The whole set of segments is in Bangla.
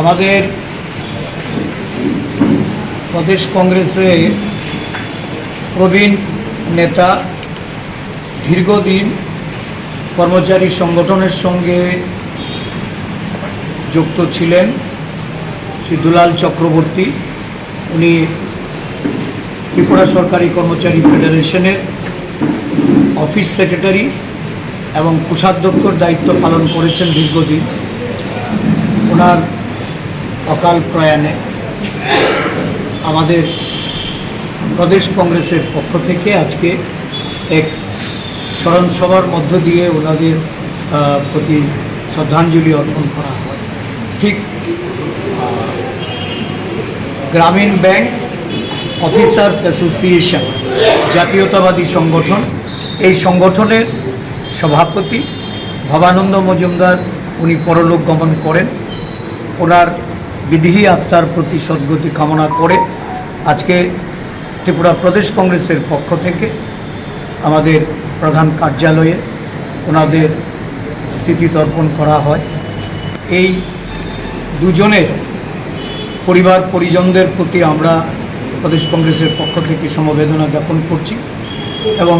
আমাদের প্রদেশ কংগ্রেসে প্রবীণ নেতা দীর্ঘদিন কর্মচারী সংগঠনের সঙ্গে যুক্ত ছিলেন শ্রী দুলাল চক্রবর্তী। উনি ত্রিপুরা সরকারি কর্মচারী ফেডারেশনের অফিস সেক্রেটারি এবং কোষাধ্যক্ষর দায়িত্ব পালন করেছেন দীর্ঘদিন। ওনার অকাল প্রয়াণে আমাদের প্রদেশ কংগ্রেসের পক্ষ থেকে আজকে এক স্মরণ সভার মধ্য দিয়ে ওনাদের প্রতি শ্রদ্ধাঞ্জলি অর্পণ করা হয়। ঠিক গ্রামীণ ব্যাংক অফিসার্স অ্যাসোসিয়েশন, জাতীয়তাবাদী সংগঠন, এই সংগঠনের সভাপতি ভবানন্দ মজুমদার, উনি পরলোক গমন করেন। ওনার বিধিহী আত্মার প্রতি সদ্গতি কামনা করে আজকে ত্রিপুরা প্রদেশ কংগ্রেসের পক্ষ থেকে আমাদের প্রধান কার্যালয়ে ওনাদের স্মৃতি তর্পণ করা হয়। এই দুজনের পরিবার, পরিজনদের প্রতি আমরা প্রদেশ কংগ্রেসের পক্ষ থেকে সমবেদনা জ্ঞাপন করছি এবং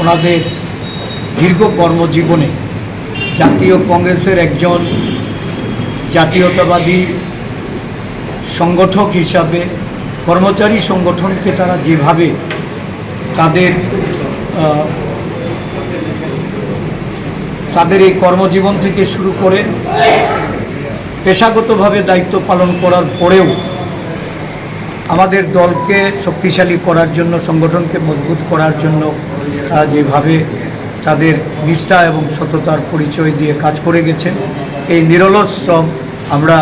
ওনাদের দীর্ঘ কর্মজীবনে জাতীয় কংগ্রেসের একজন জাতীয়তাবাদী সংগঠক হিসাবে, কর্মচারী সংগঠনকে তারা যেভাবে তাদের তাদের এই কর্মজীবন থেকে শুরু করে পেশাগতভাবে দায়িত্ব পালন করার পরেও আমাদের দলকে শক্তিশালী করার জন্য, সংগঠনকে মজবুত করার জন্য তারা যেভাবে তাদের নিষ্ঠা এবং সততার পরিচয় দিয়ে কাজ করে গেছেন। এই নিরলস শ্রম আমরা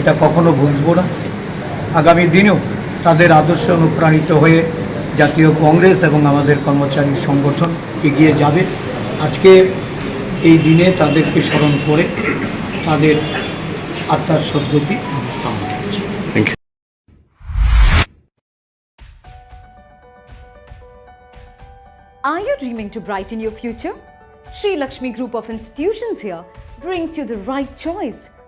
এটা কখনো ভুলব না আগামী দিনেও তাদের আদর্শে অনুপ্রাণিত হয়ে জাতীয় কংগ্রেস এবং আমাদের কর্মচারী সংগঠন এগিয়ে যাবে আজকে এই দিনে তাদেরকে স্মরণ করে তাদের আত্মার সদ্গতি কামনা করছি. Are you dreaming to brighten your future? Sri Lakshmi Group of Institutions here brings you the right choice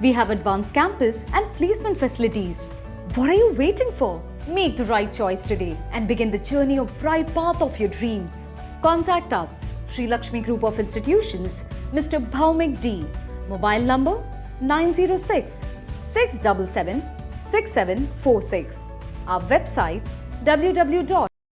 We have advanced campus and placement facilities. What are you waiting for? Make the right choice today and begin the journey of bright path of your dreams. Contact us, Sri Lakshmi Group of Institutions, Mr. Bhaumik D. Mobile number 906 677 6746. Our website www